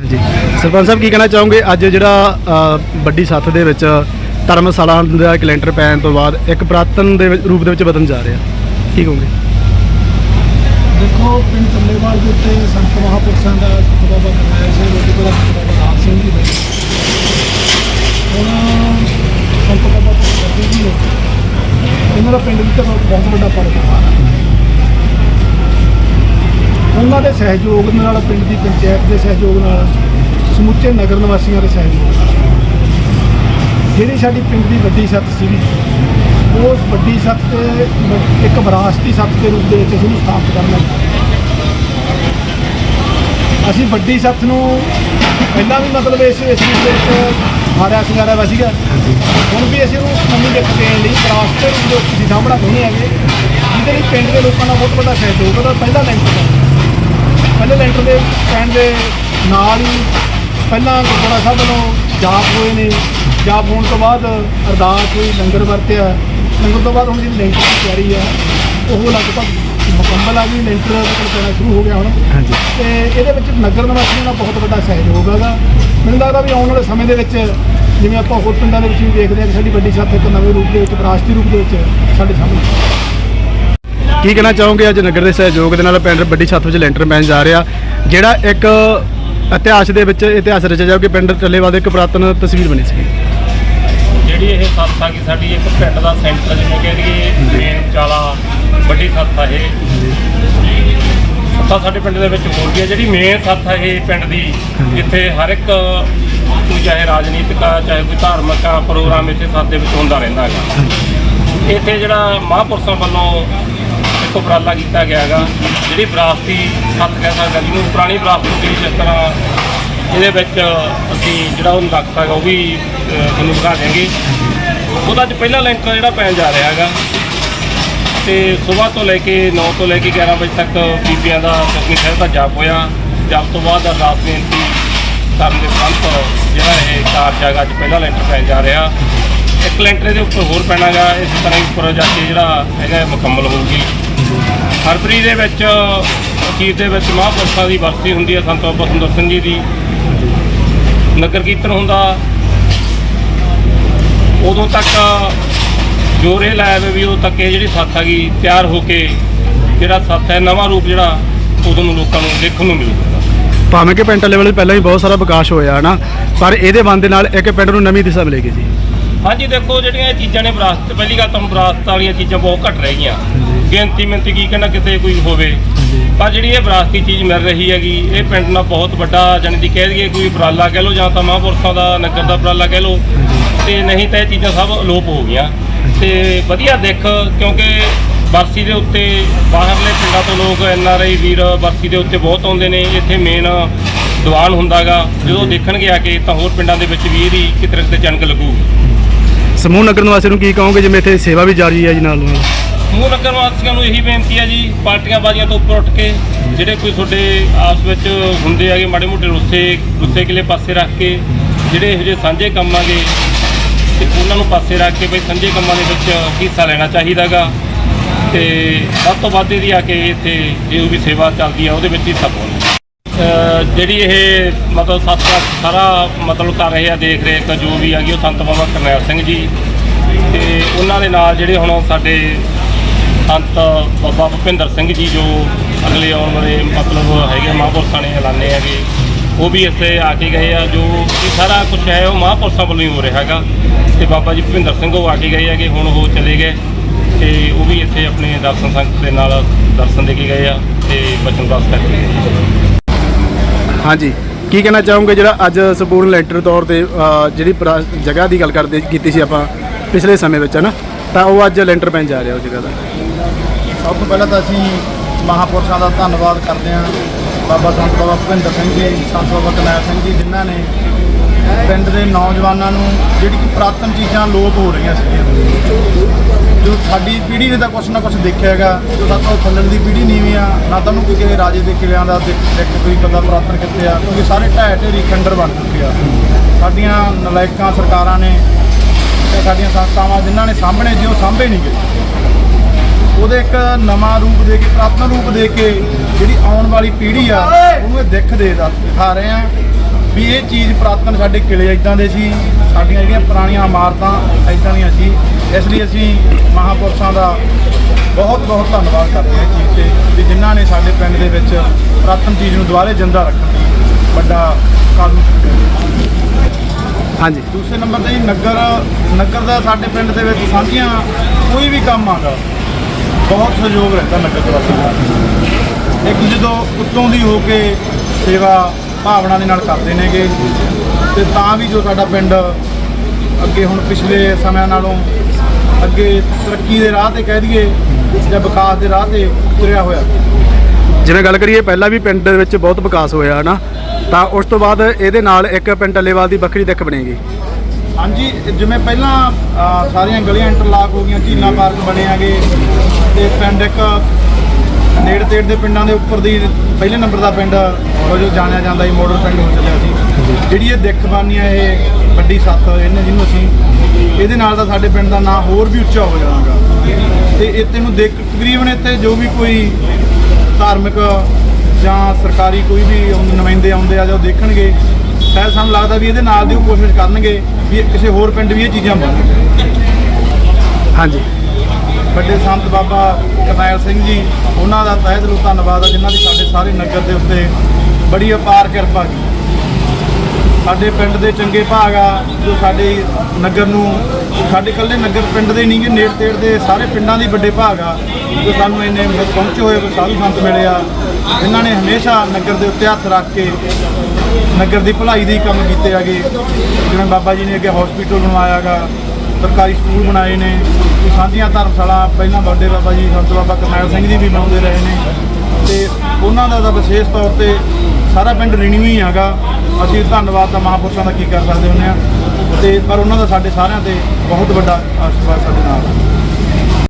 ਜੀ ਸਰਪੰਚ ਸਾਹਿਬ ਕੀ ਕਹਿਣਾ ਚਾਹੋਗੇ? ਅੱਜ ਜਿਹੜਾ ਅ, ਵੱਡੀ ਸੱਥ ਦੇ ਵਿੱਚ ਧਰਮਸ਼ਾਲਾ ਦਾ ਇੱਕ ਪੈਣ ਤੋਂ ਬਾਅਦ ਇੱਕ ਪੁਰਾਤਨ ਦੇ ਵਿੱਚ- ਰੂਪ ਦੇ ਵਿੱਚ ਬਦਲਣ ਜਾ ਰਿਹਾ। ਕੀ ਕਹੋਗੇ ਦੇਖੋ, ਪਿੰਡ ਟੱਲੇਵਾਲ ਦੇ ਉੱਤੇ ਸੰਤ ਮਹਾਂਪੁਰਸ਼ਾਂ ਦਾ ਬਾਬਾ ਕਰਨਾਇਆ ਸਿੰਘ ਵੱਡੀ ਬੜਾ ਬਾਬਾ ਰਾਮ ਸਿੰਘ ਜੀ ਨੇ ਹੁਣ ਸੰਤ ਬਾਬਾ ਜੀ ਜੀ ਨੇ ਇਹਨਾਂ ਦਾ ਪਿੰਡ ਵਿੱਚ ਤਾਂ ਬਹੁਤ ਵੱਡਾ ਫ਼ਰਕ ਹੈ। ਉਹਨਾਂ ਦੇ ਸਹਿਯੋਗ ਨਾਲ ਪਿੰਡ ਦੀ ਪੰਚਾਇਤ ਦੇ ਸਹਿਯੋਗ ਨਾਲ ਸਮੁੱਚੇ ਨਗਰ ਨਿਵਾਸੀਆਂ ਦੇ ਸਹਿਯੋਗ ਨਾਲ। ਜਿਹੜੀ ਸਾਡੀ ਪਿੰਡ ਦੀ ਵੱਡੀ ਸੱਤ ਸੀਗੀ ਉਸ ਵੱਡੀ ਸੱਤ ਤੇ ਇੱਕ ਵਿਰਾਸਤੀ ਸੱਤ ਦੇ ਰੂਪ ਦੇ ਵਿੱਚ ਅਸੀਂ ਸਥਾਪਿਤ ਕਰਨਾ। ਅਸੀਂ ਵੱਡੀ ਸੱਤ ਨੂੰ ਪਹਿਲਾਂ ਵੀ ਮਤਲਬ ਇਸ ਇਸ ਦੇ ਵਿੱਚ ਹਾਰਿਆ ਸਿੰਗਾਰਿਆ ਵਾ ਸੀਗਾ। ਹੁਣ ਵੀ ਅਸੀਂ ਉਹਨੂੰ ਨਵੀਂ ਦਿੱਖ ਦੇਣ ਲਈ ਵਿਰਾਸਤ ਦੇ ਰੂਪ ਦੇ ਵਿੱਚ ਸਾਹਮਣਾ ਚਾਹੁੰਦੇ ਹੈਗੇ। ਜਿਹਦੇ ਲਈ ਪਿੰਡ ਦੇ ਲੋਕਾਂ ਦਾ ਬਹੁਤ ਵੱਡਾ ਸਹਿਯੋਗ ਉਹਦਾ ਪਹਿਲਾ ਲੈਂਟਰ ਪਹਿਲੇ ਲੈਂਟਰ ਦੇ ਪੈਣ ਦੇ ਨਾਲ ਹੀ ਪਹਿਲਾਂ ਗੁਰਦੁਆਰਾ ਸਾਹਿਬ ਵੱਲੋਂ ਜਾਪ ਹੋਏ ਨੇ। ਜਾਪ ਹੋਣ ਤੋਂ ਬਾਅਦ ਅਰਦਾਸ ਹੋਈ ਲੰਗਰ ਵਰਤਿਆ। ਲੰਗਰ ਤੋਂ ਬਾਅਦ ਹੁਣ ਜਿਹੜੀ ਲੈਂਟਰ ਦੀ ਤਿਆਰੀ ਹੈ ਉਹ ਲਗਭਗ ਮੁਕੰਮਲ ਆ ਗਈ। ਲੈਂਟਰ ਮਤਲਬ ਪੈਣਾ ਸ਼ੁਰੂ ਹੋ ਗਿਆ ਹੁਣ। ਹਾਂਜੀ। ਤੇ ਇਹਦੇ ਵਿੱਚ ਨਗਰ ਨਿਵਾਸੀਆਂ ਦਾ ਬਹੁਤ ਵੱਡਾ ਸਹਿਯੋਗ ਹੈਗਾ ਮੈਨੂੰ ਲੱਗਦਾ ਵੀ ਆਉਣ ਵਾਲੇ ਸਮੇਂ ਦੇ ਵਿੱਚ ਜਿਵੇਂ ਆਪਾਂ ਹੋਰ ਪਿੰਡਾਂ ਦੇ ਵਿੱਚ ਵੀ ਦੇਖਦੇ ਹਾਂ ਕਿ ਸਾਡੀ ਵੱਡੀ ਸਾਥ ਇੱਕ ਨਵੇਂ ਰੂਪ ਦੇ ਵਿੱਚ ਵਿਰਾਸਤੀ ਰੂਪ ਦੇ ਵਿੱਚ ਸਾਡੇ ਸਾਹਮਣੇ। ਕੀ ਕਹਿਣਾ ਚਾਹੋਗੇ ਅੱਜ ਨਗਰ ਦੇ ਸਹਿਯੋਗ ਦੇ ਨਾਲ ਪਿੰਡ ਵੱਡੀ ਸੱਥ ਵਿੱਚ ਲੈਂਟਰ ਪੈਣ ਜਾ ਰਿਹਾ? ਜਿਹੜਾ ਇੱਕ ਇਤਿਹਾਸ ਦੇ ਵਿੱਚ ਇਤਿਹਾਸ ਰਚਿਆ ਜਾਊ ਕਿ ਪਿੰਡ ਟੱਲੇਵਾਲ ਦੀ ਇੱਕ ਪੁਰਾਤਨ ਤਸਵੀਰ ਬਣੀ ਸੀ। ਜਿਹੜੀ ਇਹ ਸੱਥ ਆ ਕਿ ਸਾਡੀ ਇੱਕ ਪਿੰਡ ਦਾ ਸੈਂਟਰ ਜਿਵੇਂ ਕਹਿ ਦਈਏ ਮੇਨ ਵਿਚਾਲਾ ਵੱਡੀ ਸੱਥ ਆ ਇਹ ਸੱਥਾਂ ਸਾਡੇ ਪਿੰਡ ਦੇ ਵਿੱਚ ਹੋ ਹੈ ਜਿਹੜੀ ਮੇਨ ਸੱਥ ਆ ਇਹ ਪਿੰਡ ਦੀ ਜਿੱਥੇ ਹਰ ਇੱਕ ਕੋਈ ਚਾਹੇ ਰਾਜਨੀਤਿਕ ਆ ਚਾਹੇ ਕੋਈ ਧਾਰਮਿਕ ਆ ਪ੍ਰੋਗਰਾਮ ਇੱਥੇ ਸੱਥ ਦੇ ਵਿੱਚ ਹੁੰਦਾ ਰਹਿੰਦਾ ਹੈਗਾ। ਇੱਥੇ ਜਿਹੜਾ ਮਹਾਂਪੁਰਸ਼ਾਂ ਵੱਲੋਂ ਇੱਕ ਉਪਰਾਲਾ ਕੀਤਾ ਗਿਆ ਹੈਗਾ ਜਿਹੜੀ ਵਿਰਾਸਤੀ ਸੱਥ ਕਹਿ ਸਕਦੇ ਜਿਹਨੂੰ ਪੁਰਾਣੀ ਵਿਰਾਸਤ ਦੀ ਜਿਸ ਤਰ੍ਹਾਂ ਇਹਦੇ ਵਿੱਚ ਅਸੀਂ ਜਿਹੜਾ ਉਹ ਨਕਸ਼ਾ ਹੈਗਾ ਉਹ ਵੀ ਅਹ, ਤੁਹਾਨੂੰ ਦਿਖਾ ਦਿਆਂਗੇ। ਉਹਦਾ ਅੱਜ ਪਹਿਲਾ ਲੈਂਟਰ ਜਿਹੜਾ ਪੈਣ ਜਾ ਰਿਹਾ ਹੈਗਾ। ਤੇ ਸਵੇਰ ਤੋਂ ਲੈ ਕੇ 9 ਤੋਂ ਲੈ ਕੇ 11 ਵਜੇ ਤੱਕ ਬੀਬੀਆਂ ਦਾ ਸੁਖਮਨੀ ਸਾਹਿਬ ਦਾ ਜਾਪ ਹੋਇਆ। ਜਾਪ ਤੋਂ ਬਾਅਦ ਅਰਦਾਸ ਬੇਨਤੀ ਕਰਨ ਦੇ ਉਪਰੰਤ ਜਿਹੜਾ ਇਹ ਕਾਰਜ ਹੈਗਾ ਅੱਜ ਪਹਿਲਾ ਲੈਂਟਰ ਪੈਣ ਜਾ ਰਿਹਾ। ਇੱਕ ਲੈਂਟਰ ਦੇ ਉੱਪਰ ਹੋਰ ਪੈਣਾਗਾ। ਇਸ ਤਰ੍ਹਾਂ ਹੀ ਉੱਪਰ ਜਾ ਕੇ ਜਿਹੜਾ ਹੈਗਾ ਇਹ ਮੁਕੰਮਲ ਹੋਊਗੀ। ਫਰਵਰੀ ਦੇ ਵਿੱਚ ਅਖੀਰ ਦੇ ਵਿੱਚ ਮਹਾਂਪੁਰਸ਼ਾਂ ਦੀ ਵਰਸੀ ਹੁੰਦੀ ਹੈ ਸੰਤ ਬਾਬਾ ਸੁੰਦਰ ਸਿੰਘ ਜੀ ਦੀ। ਨਗਰ ਕੀਰਤਨ ਹੁੰਦਾ। ਉਦੋਂ ਤੱਕ ਜੋਰੇ ਲਾਇਆ ਵੇ ਉਦੋਂ ਤੱਕ ਇਹ ਜਿਹੜੀ ਸੱਥ ਹੈਗੀ ਤਿਆਰ ਹੋ ਕੇ ਜਿਹੜਾ ਸੱਥ ਹੈ ਨਵਾਂ ਰੂਪ ਜਿਹੜਾ ਉਦੋਂ ਨੂੰ ਲੋਕਾਂ ਨੂੰ ਦੇਖਣ ਨੂੰ ਮਿਲੂਗਾ ਭਾਵੇਂ ਕਿ ਪਿੰਡ ਟੱਲੇਵਾਲ ਪਹਿਲਾਂ ਹੀ ਬਹੁਤ ਸਾਰਾ ਵਿਕਾਸ ਹੋਇਆ ਹਨਾ? ਪਰ ਇਹਦੇ ਬੰਦ ਦੇ ਨਾਲ ਇੱਕ ਪਿੰਡ ਨੂੰ ਨਵੀਂ ਦਿਸ਼ਾ ਮਿਲੇਗੀ ਜੀ। ਹਾਂਜੀ ਦੇਖੋ ਜਿਹੜੀਆਂ ਇਹ ਚੀਜ਼ਾਂ ਨੇ ਵਿਰਾਸਤ ਪਹਿਲੀ ਗੱਲ ਤਾਂ ਹੁਣ ਵਿਰਾਸਤ ਵਾਲੀਆਂ ਚੀਜ਼ਾਂ ਬਹੁਤ ਘੱਟ ਰਹਿ ਗਈਆਂ। ਗਿਣਤੀ ਮਿੰਤੀ ਕੀ ਕਹਿੰਦਾ ਕਿਤੇ ਕੋਈ ਹੋਵੇ। ਪਰ ਜਿਹੜੀ ਇਹ ਵਿਰਾਸਤੀ ਚੀਜ਼ ਮਿਲ ਰਹੀ ਹੈਗੀ, ਇਹ ਪਿੰਡ ਨਾਲ ਬਹੁਤ ਵੱਡਾ ਜਾਣੀ ਦੀ ਕਹਿ ਦਈਏ ਕੋਈ ਉਪਰਾਲਾ ਕਹਿ ਲਓ ਜਾਂ ਤਾਂ ਮਹਾਂਪੁਰਸ਼ਾਂ ਦਾ, ਨਗਰ ਦਾ ਉਪਰਾਲਾ ਕਹਿ ਲਓ, ਤੇ ਨਹੀਂ ਤਾਂ ਇਹ ਚੀਜ਼ਾਂ ਸਭ ਅਲੋਪ ਹੋ ਗਈਆਂ। ਤੇ ਵਧੀਆ ਦੇਖ, ਕਿਉਂਕਿ ਬਰਸੀ ਦੇ ਉੱਤੇ ਬਾਹਰਲੇ ਪਿੰਡਾਂ ਤੋਂ ਲੋਕ ਐਨ ਆਰ ਆਈ ਵੀਰ ਬਰਸੀ ਦੇ ਉੱਤੇ ਬਹੁਤ ਆਉਂਦੇ ਨੇ। ਇੱਥੇ ਮੇਨ ਦੀਵਾਨ ਹੁੰਦਾਗਾ। ਜਦੋਂ ਦੇਖਣਗੇ ਆ ਕੇ, ਤਾਂ ਹੋਰ ਪਿੰਡਾਂ ਦੇ ਵਿੱਚ ਵੀ ਇਹਦੀ ਕਿਤੇ ਨਾ ਕਿਤੇ ਜਨਕ ਲੱਗੂਗੀ। ਸਮੂਹ ਨਗਰ ਨਿਵਾਸੀਆਂ ਨੂੰ ਕੀ ਕਹੋਗੇ, ਜਿਵੇਂ ਇੱਥੇ ਸੇਵਾ ਵੀ ਜਾਰੀ ਹੈ ਜੀ ਨਾਲ ਨਾਲ ਸਮੂਹ ਨਗਰ ਵਾਸੀਆਂ ਨੂੰ ਇਹੀ ਬੇਨਤੀ ਹੈ ਜੀ, ਪਾਰਟੀਆਂ ਬਾਜ਼ੀਆਂ ਤੋਂ ਉੱਪਰ ਉੱਠ ਕੇ ਜਿਹੜੇ ਕੋਈ ਤੁਹਾਡੇ ਆਪਸ ਵਿੱਚ ਹੁੰਦੇ ਹੈਗੇ, ਮਾੜੇ ਮੋਟੇ ਰੁੱਸੇ ਰੁੱਸੇ ਕਿਲੇ ਪਾਸੇ ਰੱਖ ਕੇ, ਜਿਹੜੇ ਇਹੋ ਜਿਹੇ ਸਾਂਝੇ ਕੰਮ ਆਗੇ ਤੇ ਉਹਨਾਂ ਨੂੰ ਪਾਸੇ ਰੱਖ ਕੇ ਬਈ ਸਾਂਝੇ ਕੰਮਾਂ ਦੇ ਵਿੱਚ ਹਿੱਸਾ ਲੈਣਾ ਚਾਹੀਦਾਗਾ ਤੇ ਵੱਧ ਤੋਂ ਵੱਧ ਇਹਦੀ ਆ ਕੇ ਇੱਥੇ ਜੋ ਵੀ ਸੇਵਾ ਚੱਲਦੀ ਆ, ਉਹਦੇ ਵਿੱਚ ਹਿੱਸਾ ਪਾਉਣਾ। ਜਿਹੜੀ ਇਹ ਮਤਲਬ ਸੱਤ ਸਾਰਾ ਮਤਲਬ ਕਰ ਰਹੇ ਆ, ਦੇਖ ਰੇਖ ਜੋ ਵੀ ਹੈਗੀ, ਉਹ ਸੰਤ ਬਾਬਾ ਕਰਨੈਲ ਸਿੰਘ ਜੀ। ਤੇ ਉਹਨਾਂ ਦੇ ਨਾਲ ਜਿਹੜੇ ਹੁਣ ਸਾਡੇ ਸੰਤ ਬਾਬਾ ਭੁਪਿੰਦਰ ਸਿੰਘ ਜੀ ਜੋ ਅਗਲੇ ਆਉਣ ਵਾਲੇ ਮਤਲਬ ਹੈਗੇ ਮਹਾਂਪੁਰਸ਼ਾਂ ਨੇ ਐਲਾਨੇ ਹੈਗੇ। ਉਹ ਵੀ ਇੱਥੇ ਆ ਕੇ ਗਏ ਆ, ਜੋ ਇਹ ਸਾਰਾ ਕੁਝ ਹੈ, ਉਹ ਮਹਾਂਪੁਰਸ਼ਾਂ ਵੱਲੋਂ ਹੀ ਹੋ ਰਿਹਾ ਹੈਗਾ। ਤੇ ਬਾਬਾ ਜੀ ਭੁਪਿੰਦਰ ਸਿੰਘ ਉਹ ਆ ਕੇ ਗਏ ਹੈਗੇ, ਹੁਣ ਉਹ ਚਲੇ ਗਏ। ਤੇ ਉਹ ਵੀ ਇੱਥੇ ਆਪਣੇ ਦਰਸ਼ਨ ਸੰਗਤ ਦੇ ਨਾਲ ਦਰਸ਼ਨ ਦੇ ਕੇ ਗਏ ਆ ਤੇ ਬਚਨ ਪਾਸ ਕਰਕੇ ਗਏ। ਹਾਂਜੀ। ਕੀ ਕਹਿਣਾ ਚਾਹੋਗੇ ਜਿਹੜਾ ਅੱਜ ਸੰਪੂਰਨ ਲੈਂਟਰ ਤੌਰ ਤੇ ਜਿਹੜੀ ਪੁਰਾ- ਜਗ੍ਹਾ ਦੀ ਗੱਲ ਕਰਦੇ, ਕੀਤੀ ਸੀ ਆਪਾਂ ਪਿਛਲੇ ਸਮੇਂ ਵਿੱਚ, ਹੈ ਨਾ? ਤਾਂ ਉਹ ਅੱਜ ਲੈਂਟਰ ਪੈਣ ਜਾ ਰਿਹਾ ਉਹ ਜਗ੍ਹਾ ਦਾ। ਸਭ ਤੋਂ ਪਹਿਲਾਂ ਤਾਂ ਅਸੀਂ ਮਹਾਪੁਰਸ਼ਾਂ ਦਾ ਧੰਨਵਾਦ ਕਰਦੇ ਹਾਂ ਬਾਬਾ ਸੰਤ ਬਾਬਾ ਭੁਪਿੰਦਰ ਸਿੰਘ ਜੀ, ਸੰਤ ਬਾਬਾ ਕਨੈਲ ਸਿੰਘ ਜੀ, ਜਿਨ੍ਹਾਂ ਨੇ ਪਿੰਡ ਦੇ ਨੌਜਵਾਨਾਂ ਨੂੰ ਜਿਹੜੀ ਕਿ ਪੁਰਾਤਨ ਚੀਜ਼ਾਂ ਲੋਪ ਹੋ ਰਹੀਆਂ ਸੀਗੀਆਂ। ਜੋ ਸਾਡੀ ਪੀੜ੍ਹੀ ਨੇ ਤਾਂ ਕੁਛ ਨਾ ਕੁਛ ਦੇਖਿਆ ਹੈਗਾ, ਜੋ ਸਾਤੋਂ ਥੱਲੜ ਦੀ ਪੀੜ੍ਹੀ ਨੀਵੀਂ ਆ, ਨਾ ਤਾਂ ਉਹਨੂੰ ਕੋਈ ਕਿਸੇ ਰਾਜੇ ਦੇ ਕਿਲਿਆਂ ਦਾ ਦੇਖ ਦੇਖ ਕੇ ਕੋਈ ਪਤਾ ਪੁਰਾਤਨ ਕਿੱਥੇ ਆ, ਕਿਉਂਕਿ ਸਾਰੇ ਢਹਿ ਢੇਰੀ ਖੰਡਰ ਬਣ ਚੁੱਕੇ ਆ। ਸਾਡੀਆਂ ਨਲਾਇਕਾਂ ਸਰਕਾਰਾਂ ਨੇ ਤੇ ਸਾਡੀਆਂ ਸੰਸਥਾਵਾਂ ਜਿਨ੍ਹਾਂ ਨੇ ਸਾਹਮਣੇ ਜੀ ਉਹ ਸਾਂਭੇ ਨਹੀਂ ਗਏ ਉਹਦੇ ਇੱਕ ਨਵਾਂ ਰੂਪ ਦੇ ਕੇ ਪ੍ਰਾਤਨ ਰੂਪ ਦੇ ਕੇ ਜਿਹੜੀ ਆਉਣ ਵਾਲੀ ਪੀੜ੍ਹੀ ਆ ਉਹਨੂੰ ਇਹ ਦਿੱਖ ਦੇ ਦਾ ਦਿਖਾ ਰਹੇ ਆ ਵੀ ਇਹ ਚੀਜ਼ ਪ੍ਰਾਤਨ ਸਾਡੇ ਕਿਲੇ ਇਦਾਂ ਦੇ ਸੀ ਸਾਡੀਆਂ ਜਿਹੜੀਆਂ ਪੁਰਾਣੀਆਂ ਇਮਾਰਤਾਂ ਇਦਾਂ ਦੀਆਂ ਸੀ ਇਸ ਲਈ ਅਸੀਂ ਮਹਾਪੁਰਸ਼ਾਂ ਦਾ ਬਹੁਤ ਬਹੁਤ ਧੰਨਵਾਦ ਕਰਦੇ ਹਾਂ ਚੀਜ਼ ਤੇ ਵੀ ਜਿਨ੍ਹਾਂ ਨੇ ਸਾਡੇ ਪਿੰਡ ਦੇ ਵਿੱਚ ਪ੍ਰਾਤਨ ਚੀਜ਼ ਨੂੰ ਦੁਬਾਰੇ ਜਿੰਦਾ ਰੱਖਣ ਲਈ ਵੱਡਾ ਕਦਮ ਚੁੱਕਿਆ ਹਾਂਜੀ। ਦੂਸਰੇ ਨੰਬਰ ਤੇ ਨਗਰ ਨਗਰ ਦਾ ਸਾਡੇ ਪਿੰਡ ਦੇ ਵਿੱਚ ਸਾਂਝੀਆਂ ਕੋਈ ਵੀ ਕੰਮ ਆਗਾ ਬਹੁਤ ਸਹਿਯੋਗ ਰਹਿੰਦਾ ਨਗਰ ਦੇ ਵਾਸੀਆਂ ਦਾ। ਇੱਕ ਜਦੋਂ ਉੱਤੋਂ ਦੀ ਹੋ ਕੇ ਸੇਵਾ ਭਾਵਨਾ ਦੇ ਨਾਲ ਕਰਦੇ ਨੇਗੇ। ਤੇ ਤਾਂ ਵੀ ਜੋ ਸਾਡਾ ਪਿੰਡ ਅੱਗੇ ਹੁਣ ਪਿਛਲੇ ਸਮਿਆਂ ਨਾਲੋਂ ਅੱਗੇ ਤਰੱਕੀ ਦੇ ਰਾਹ ਤੇ ਕਹਿ ਦਈਏ ਜਾਂ ਵਿਕਾਸ ਦੇ ਰਾਹ ਤੇ ਤੁਰਿਆ ਹੋਇਆ। ਜਿਵੇਂ ਗੱਲ ਕਰੀਏ ਪਹਿਲਾਂ ਵੀ ਪਿੰਡ ਦੇ ਵਿੱਚ ਬਹੁਤ ਵਿਕਾਸ ਹੋਇਆ ਹੈ ਨਾ ਤਾਂ ਉਸ ਤੋਂ ਬਾਅਦ ਇਹਦੇ ਨਾਲ ਇੱਕ ਪਿੰਡ ਟੱਲੇਵਾਲ ਦੀ ਵੱਖਰੀ ਦਿੱਖ ਬਣੇਗੀ। ਹਾਂਜੀ ਜਿਵੇਂ ਪਹਿਲਾਂ ਸਾਰੀਆਂ ਗਲੀਆਂ ਇੰਟਰਲਾਕ ਹੋ ਗਈਆਂ ਝੀਲਾਂ ਪਾਰਕ ਬਣੇ ਆਗੇ ਤੇ ਪਿੰਡ ਇੱਕ ਨੇੜੇ ਤੇੜ ਦੇ ਪਿੰਡਾਂ ਦੇ ਉੱਪਰ ਦੀ ਪਹਿਲੇ ਨੰਬਰ ਦਾ ਪਿੰਡ ਵਜੋਂ ਜਾਣਿਆ ਜਾਂਦਾ ਸੀ ਮੋਡਲ ਪਿੰਡ ਹੋ ਚੱਲਿਆ ਸੀ। ਜਿਹੜੀ ਇਹ ਦਿੱਖ ਬਾਨੀਆਂ ਇਹ ਵੱਡੀ ਸੱਤ ਇਹਨੇ ਜਿਹਨੂੰ ਅਸੀਂ ਇਹਦੇ ਨਾਲ ਦਾ ਸਾਡੇ ਪਿੰਡ ਦਾ ਨਾਂ ਹੋਰ ਵੀ ਉੱਚਾ ਹੋ ਜਾਣਾਗਾ। ਤੇ ਇੱਥੇ ਨੂੰ ਦੇਖ ਤਕਰੀਬਨ ਇੱਥੇ ਜੋ ਵੀ ਕੋਈ ਧਾਰਮਿਕ ਜਾਂ ਸਰਕਾਰੀ ਕੋਈ ਵੀ ਨੁਮਾਇੰਦੇ ਆਉਂਦੇ ਆ ਜਾਂ ਉਹ ਦੇਖਣਗੇ, ਸ਼ਾਇਦ ਸਾਨੂੰ ਲੱਗਦਾ ਵੀ ਇਹਦੇ ਨਾਲ ਦੀ ਉਹ ਕੋਸ਼ਿਸ਼ ਕਰਨਗੇ ਵੀ ਇਹ ਕਿਸੇ ਹੋਰ ਪਿੰਡ ਵੀ ਇਹ ਚੀਜ਼ਾਂ ਬਣ ਹਾਂਜੀ। ਵੱਡੇ ਸੰਤ ਬਾਬਾ ਕਰਨੈਲ ਸਿੰਘ ਜੀ, ਉਹਨਾਂ ਦਾ ਤਹਿ ਦਿਲੋਂ ਧੰਨਵਾਦ ਆ, ਜਿਨ੍ਹਾਂ ਦੀ ਸਾਡੇ ਸਾਰੇ ਨਗਰ ਦੇ ਉੱਤੇ ਬੜੀ ਅਪਾਰ ਕਿਰਪਾ ਕੀਤੀ। ਸਾਡੇ ਪਿੰਡ ਦੇ ਚੰਗੇ ਭਾਗ ਆ, ਜੋ ਸਾਡੇ ਨਗਰ ਨੂੰ, ਸਾਡੇ ਇਕੱਲੇ ਨਗਰ ਪਿੰਡ ਦੇ ਨਹੀਂਗੇ ਨੇੜ ਤੇੜ ਦੇ ਸਾਰੇ ਪਿੰਡਾਂ ਦੀ ਵੱਡੇ ਭਾਗ ਆ, ਜੋ ਸਾਨੂੰ ਇੰਨੇ ਪਹੁੰਚੇ ਹੋਏ ਸਾਧੂ ਸੰਤ ਮਿਲੇ ਆ ਇਹਨਾਂ ਨੇ ਹਮੇਸ਼ਾ ਨਗਰ ਦੇ ਉੱਤੇ ਹੱਥ ਰੱਖ ਕੇ ਨਗਰ ਦੀ ਭਲਾਈ ਦੇ ਕੰਮ ਕੀਤੇ ਆਗੇ ਜਿਵੇਂ ਬਾਬਾ ਜੀ ਨੇ ਅੱਗੇ ਹਸਪੀਟਲ ਬਣਵਾਇਆਗਾ ਸਰਕਾਰੀ ਸਕੂਲ ਬਣਾਏ ਨੇ ਸਾਂਝੀਆਂ ਧਰਮਸ਼ਾਲਾ, ਪਹਿਲਾਂ ਵੱਡੇ ਬਾਬਾ ਜੀ, ਸੰਤ ਬਾਬਾ ਕਰਨੈਲ ਸਿੰਘ ਜੀ ਵੀ ਬਣਾਉਂਦੇ ਰਹੇ ਨੇ। ਤੇ ਉਹਨਾਂ ਦਾ ਤਾਂ ਵਿਸ਼ੇਸ਼ ਤੌਰ ਤੇ ਸਾਰਾ ਪਿੰਡ ਰਿਣੀਵ ਹੀ ਹੈਗਾ। ਅਸੀਂ ਧੰਨਵਾਦ ਤਾਂ ਮਹਾਪੁਰਸ਼ਾਂ ਦਾ ਕੀ ਕਰ ਸਕਦੇ ਹੁੰਦੇ ਆ ਤੇ ਪਰ ਉਹਨਾਂ ਦਾ ਸਾਡੇ ਸਾਰਿਆਂ ਤੇ ਬਹੁਤ ਵੱਡਾ ਆਸ਼ੀਰਵਾਦ ਸਾਡੇ ਨਾਲ।